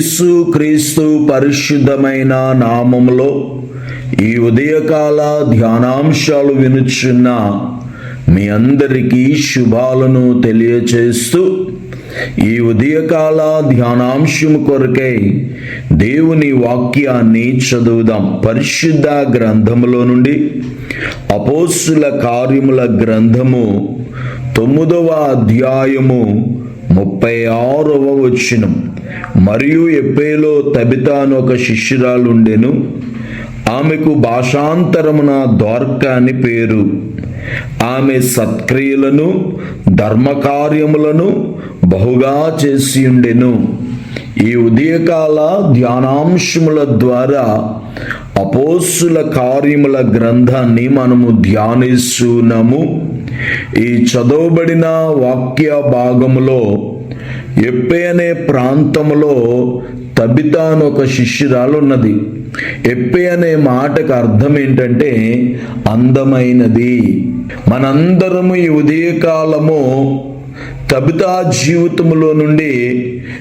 యేసు క్రీస్తు పరిశుద్ధమైన నామములో ఈ ఉదయకాల ధ్యానాంశాలు వినుచున్న మీ అందరికీ శుభాలను తెలియచేస్తూ ఈ ఉదయకాల ధ్యానాంశము కొరకై దేవుని వాక్యాన్ని చదువుదాం. పరిశుద్ధ గ్రంథములో నుండి అపోసుల కార్యముల గ్రంథము తొమ్మిదవ అధ్యాయము ముప్పై ఆరవ వచనం. మరియు ఎప్పేలో తబితాను ఒక శిష్యురాలుండెను. ఆమెకు భాషాంతరమున ద్వార్కా అని పేరు. ఆమె సత్క్రియలను ధర్మకార్యములను బహుగా చేసి ఉండెను ఈ ఉదయకాల ధ్యానాంశముల ద్వారా అపోస్సుల కార్యముల గ్రంథాన్ని మనము ధ్యానిస్తున్నాము. ఈ చదవబడిన వాక్య భాగములో ఎప్పే అనే ప్రాంతములో అని ఒక శిష్యురాలు ఉన్నది ఎప్పే అనే మాటకు అర్థం ఏంటంటే అందమైనది. మనందరము ఈ ఉదయకాలము తబితా జీవితములో నుండి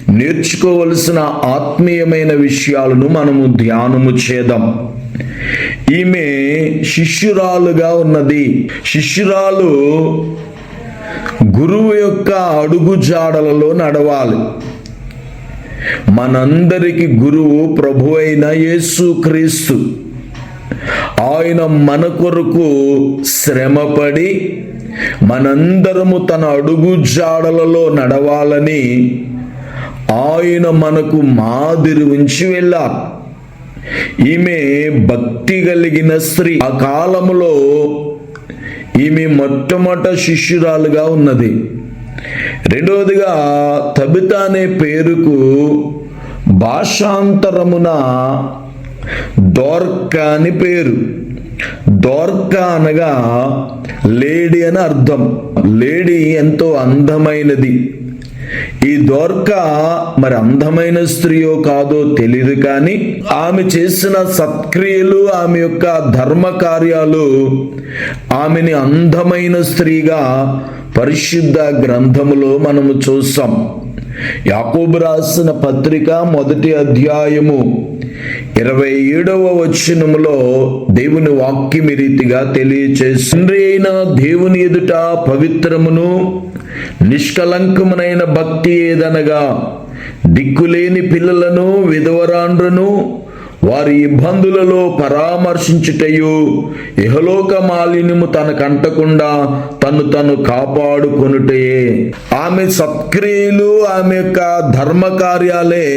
నేర్చుకోవలసిన ఆత్మీయమైన విషయాలను మనము ధ్యానము చేద్దాం. ఈమె శిష్యురాలుగా ఉన్నది. శిష్యురాలు గురువు యొక్క అడుగు జాడలలో నడవాలి. మనందరికి గురువు ప్రభు అయిన యేసు క్రీస్తు. ఆయన మన కొరకు శ్రమపడి మనందరము తన అడుగు జాడలలో నడవాలని ఆయన మనకు మాదిరి ఉంచి వెళ్ళారు ఈమె భక్తి కలిగిన స్త్రీ. ఆ కాలములో ఈమె మొట్టమొదట శిష్యురాలుగా ఉన్నది. రెండవదిగా తబిత అనే పేరుకు భాషాంతరమున దోర్క అని పేరు. దోర్క అనగా లేడీ అని అర్థం. లేడీ ఎంతో అందమైనది. ఈ దోర్క మరి అందమైన స్త్రీయో కాదో తెలియదు కానీ ఆమె చేసిన సత్క్రియలు ఆమె యొక్క ధర్మ కార్యాలు ఆమెని అందమైన స్త్రీగా పరిశుద్ధ గ్రంథములో మనము చూస్తాం యాకోబు రాసిన పత్రిక మొదటి అధ్యాయము ఇరవై ఏడవ వచనములో దేవుని వాక్యం రీతిగా తెలియచేసింది అయిన దేవుని ఎదుట పవిత్రమును నిష్కలంకమునైన భక్తి ఏదనగా దిక్కులేని పిల్లలను విధవరాండ్రను వారి ఇబ్బందులలో పరామర్శించుటయు ఇహలోక మాలిన్యము తనకంటకుండా తను తను కాపాడుకొనుటయే. ఆమె సత్క్రియలు ఆమె యొక్క ధర్మ కార్యాలే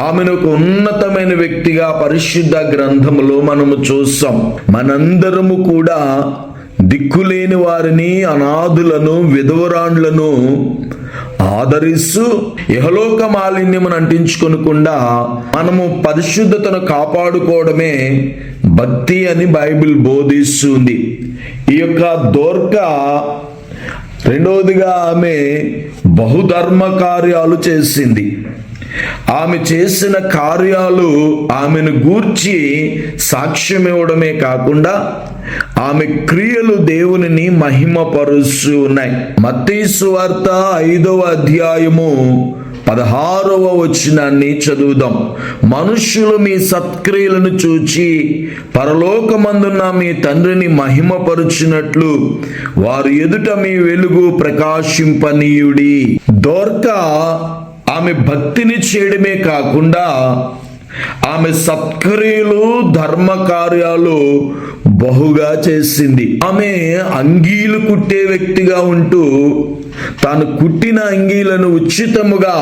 ఆమెను ఒక ఉన్నతమైన వ్యక్తిగా పరిశుద్ధ గ్రంథములో మనము చూస్తాం. మనందరము కూడా దిక్కులేని వారిని అనాథులను విధవరాండ్లను ఆదరిస్తూ ఇహలోక మాలిన్యమును అంటించుకొనకుండా మనము పరిశుద్ధతను కాపాడుకోవడమే భక్తి అని బైబిల్ బోధిస్తుంది. ఈ యొక్క దోర్క రెండవదిగా ఆమె బహుధర్మ కార్యాలు చేసింది. ఆమె చేసిన కార్యాలు ఆమెను గూర్చి సాక్ష్యం ఇవ్వడమే కాకుండా ఆమె క్రియలు దేవునిని మహిమపరుస్తూ ఉన్నాయి. మత్తీసు వార్త ఐదవ అధ్యాయము పదహారవ వచనాన్ని చదువుదాం. మనుష్యులు మీ సత్క్రియలను చూచి పరలోకమందున్న మీ తండ్రిని మహిమపరుచినట్లు వారు ఎదుట మీ వెలుగు ప్రకాశింపనీయుడి. దోర్క ఆమె భక్తిని చేయడమే కాకుండా ఆమె సత్క్రియలు ధర్మ కార్యాలు బహుగా చేసింది. ఆమె అంగీలు కుట్టే వ్యక్తిగా ఉంటూ తాను కుట్టిన అంగీలను ఉచితముగా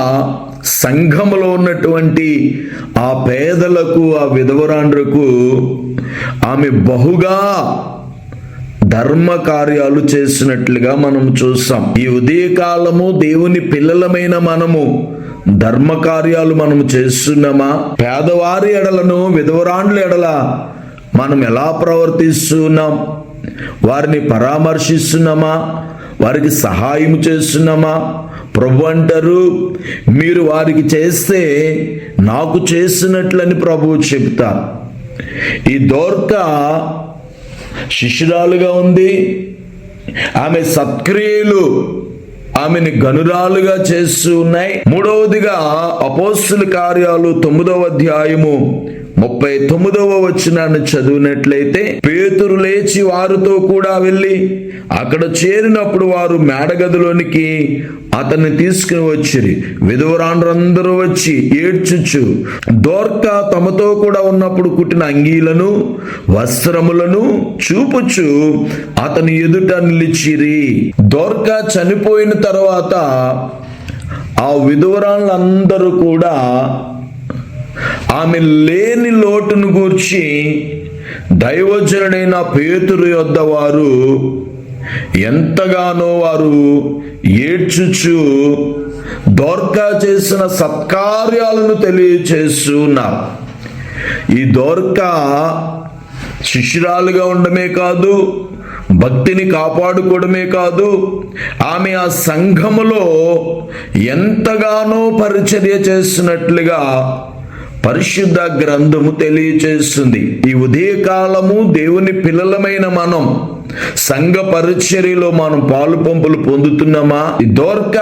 సంఘములో ఉన్నటువంటి ఆ పేదలకు ఆ విధవరాండ్రకు ఆమె బహుగా ధర్మ కార్యాలు చేసినట్లుగా మనం చూస్తాం. ఈ ఉదయకాలము దేవుని పిల్లలమైన మనము ధర్మ కార్యాలు మనము చేస్తున్నామా? పేదవారి ఎడలను విధవరాండ్ల ఎడల మనం ఎలా ప్రవర్తిస్తున్నాం? వారిని పరామర్శిస్తున్నామా? వారికి సహాయం చేస్తున్నామా? ప్రభు అంటారు మీరు వారికి చేస్తే నాకు చేసినట్లని ప్రభువు చెప్తారు ఈ దోర్క శిష్యురాలుగా ఉంది. ఆమె సత్క్రియలు ఆమెని గనురాలుగా చేస్తూ ఉన్నాయి. మూడవదిగా అపోస్తుల కార్యాలు తొమ్మిదవ అధ్యాయము. ముప్పై తొమ్మిదవ వచనాన్ని చదివినట్లయితే పేతురు లేచి వారితో కూడా వెళ్ళి అక్కడ చేరినప్పుడు వారు మేడగదిలోనికి అతన్ని తీసుకుని వచ్చిరి. విధవరాండ్రందరూ వచ్చి ఏడ్చుచు దోర్క తమతో కూడా ఉన్నప్పుడు కుట్టిన అంగీలను వస్త్రములను చూపుచు అతని ఎదుట నిలిచిరి. దోర్క చనిపోయిన తర్వాత ఆ విధవరాళ్ళందరూ కూడా ఆమె లేని లోటును గూర్చి దైవజనుడైన పేతురు యొద్ద వారు ఎంతగానో వారు ఏడ్చుచు దోర్కా చేసిన సత్కార్యాలను తెలియచేస్తున్నారు ఈ దోర్కా శిష్యురాలుగా ఉండమే కాదు భక్తిని కాపాడుకోవడమే కాదు ఆమె ఆ సంఘములో ఎంతగానో పరిచర్య చేస్తున్నట్లుగా పరిశుద్ధ గ్రంథము తెలియచేస్తుంది. ఈ ఉదయకాలము దేవుని పిల్లలమైన మనం సంఘ పరిచర్యలో మనం పాలు పంపులు పొందుతున్నామా? దోర్క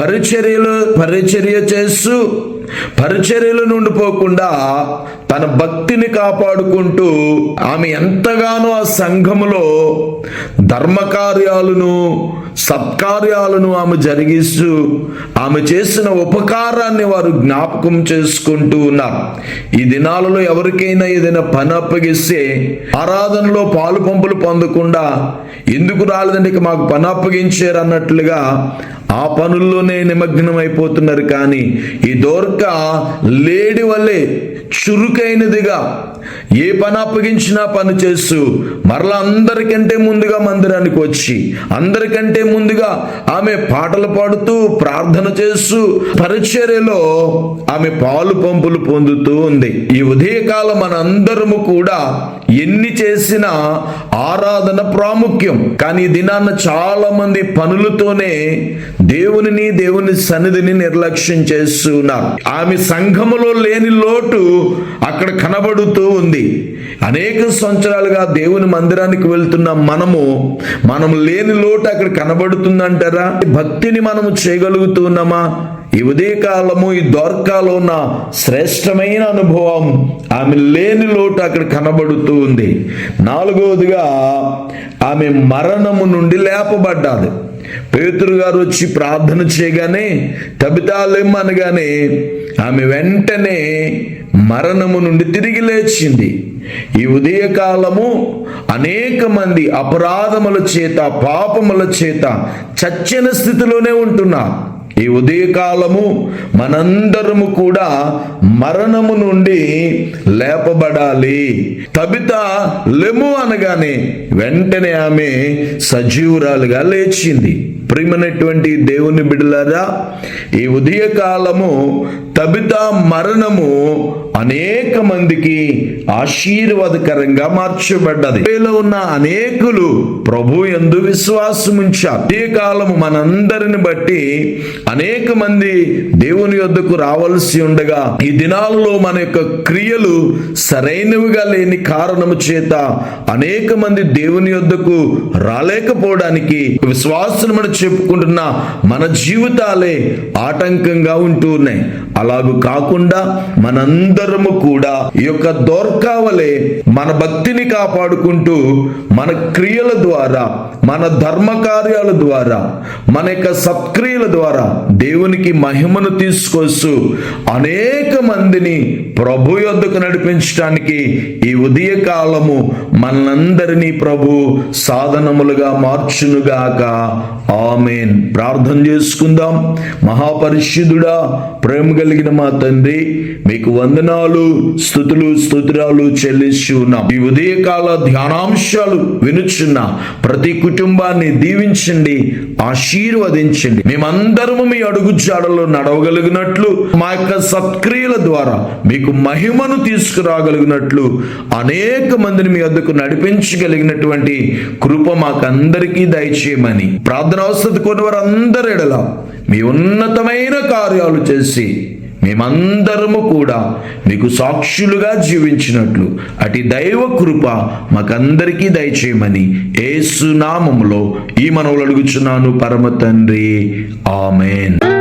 పరిచర్యలో పరిచర్య చేస్తూ పరిచర్యల నుండి పోకుండా తన భక్తిని కాపాడుకుంటూ ఆమె ఎంతగానో ఆ సంఘములో ధర్మకార్యాలను సత్కార్యాలను ఆమె జరిగిస్తూ ఆమె చేసిన ఉపకారాన్ని వారు జ్ఞాపకం చేసుకుంటూ ఉన్నారు. ఈ దినాలలో ఎవరికైనా ఏదైనా పని అప్పగిస్తే ఆరాధనలో పాలు పంపులు పొందకుండా ఎందుకు రాలేదండి? ఇక మాకు పని అప్పగించారు అన్నట్లుగా ఆ పనుల్లోనే నిమగ్నం అయిపోతున్నారు కానీ ఈ దోర్క లేడి వల్లే చురుకైనదిగా ఏ పని అప్పగించినా పని చేస్తూ మరలా అందరికంటే ముందుగా మందిరానికి వచ్చి అందరికంటే ముందుగా ఆమె పాటలు పాడుతూ ప్రార్థన చేస్తూ పరిచర్యలో ఆమె పాలు పంపులు పొందుతూ ఉంది. ఈ ఉదయకాలం మనందరము కూడా ఎన్ని చేసినా ఆరాధన ప్రాముఖ్యం. కానీ దినాన్న చాలా మంది పనులతోనే దేవునిని దేవుని సన్నిధిని నిర్లక్ష్యం చేస్తున్నారు. ఆమె సంఘములో లేని లోటు అక్కడ కనబడుతూ ఉంది. అనేక సంవత్సరాలుగా దేవుని మందిరానికి వెళ్తున్న మనము మనం లేని లోటు అక్కడ కనబడుతుందంటారా? భక్తిని మనము చేయగలుగుతున్నామా? ఈ ఉదయకాలము ఈ దోర్కాలో ఉన్న శ్రేష్టమైన అనుభవం ఆమె లేని లోటు అక్కడ కనబడుతూ ఉంది. నాలుగవదిగా ఆమె మరణము నుండి లేపబడ్డాది. పేతురు గారు వచ్చి ప్రార్థన చేయగానే తబితాలేమనగానే ఆమె వెంటనే మరణము నుండి తిరిగి లేచింది. ఈ ఉదయకాలము అనేక మంది అపరాధముల చేత పాపముల చేత చచ్చిన స్థితిలోనే ఉంటున్నారు ఈ ఉదయకాలము మనందరము కూడా మరణము నుండి లేపబడాలి. తబిత లెము అనగానే వెంటనే ఆమె సజీవురాలుగా లేచింది. ప్రియమైనటువంటి దేవుని బిడలారా ఈ ఉదయకాలము తబిత మరణము అనేక మందికి ఆశీర్వాదకరంగా మార్చబడ్డది. వీళ్ళలో ఉన్న అనేకులు ప్రభు ఎందు విశ్వాసం ఉంచారు. కాలము మనందరిని బట్టి అనేక మంది దేవుని యొద్దకు రావాల్సి ఉండగా ఈ దినాలలో మన యొక్క క్రియలు సరైనవిగా లేని కారణము చేత అనేక మంది దేవుని యొద్దకు రాలేకపోవడానికి విశ్వాసం మనం చెప్పుకుంటున్న మన జీవితాలే ఆటంకంగా ఉంటూ ఉన్నాయి అలాగూ కాకుండా మనందరము కూడా ఈ యొక్క దోర్కావలే మన భక్తిని కాపాడుకుంటూ మన క్రియల ద్వారా మన ధర్మ కార్యాల ద్వారా మన యొక్క సత్క్రియల ద్వారా దేవునికి మహిమను తీసుకొస్తూ అనేక మందిని ప్రభు యొద్దకు నడిపించడానికి ఈ ఉదయ కాలము మనందరినీ ప్రభు సాధనములుగా మార్చునుగాక. ఆమెన్. ప్రార్థన చేసుకుందాం. మహాపరిశుద్ధుడా ప్రేమగా కలిగిన మా తండ్రి మీకు వందనాలు స్థుతులు స్తోత్రాలు చెల్లిస్తూ ఉన్నాం. ఈ ఉదయకాల ధ్యానాంశాలు వినుచున్న ప్రతి కుటుంబాన్ని దీవించండి ఆశీర్వదించండి. మేమందరము మీ అడుగు జాడలో నడవగలిగినట్లు మా యొక్క సత్క్రియల ద్వారా మీకు మహిమను తీసుకురాగలిగినట్లు అనేక మందిని మీ వద్దకు నడిపించగలిగినటువంటి కృప మాకందరికీ దయచేయమని ప్రార్థన అవసరం కొన్ని వారు అందరు ఎడల మీ ఉన్నతమైన కార్యాలు చేసి మేమందరము కూడా మీకు సాక్షులుగా జీవించినట్లు అటు దైవ కృప మాకందరికీ దయచేయమని ఏసునామములో ఈ మనవులు అడుగుచున్నాను పరమ తండ్రి. ఆమెన్.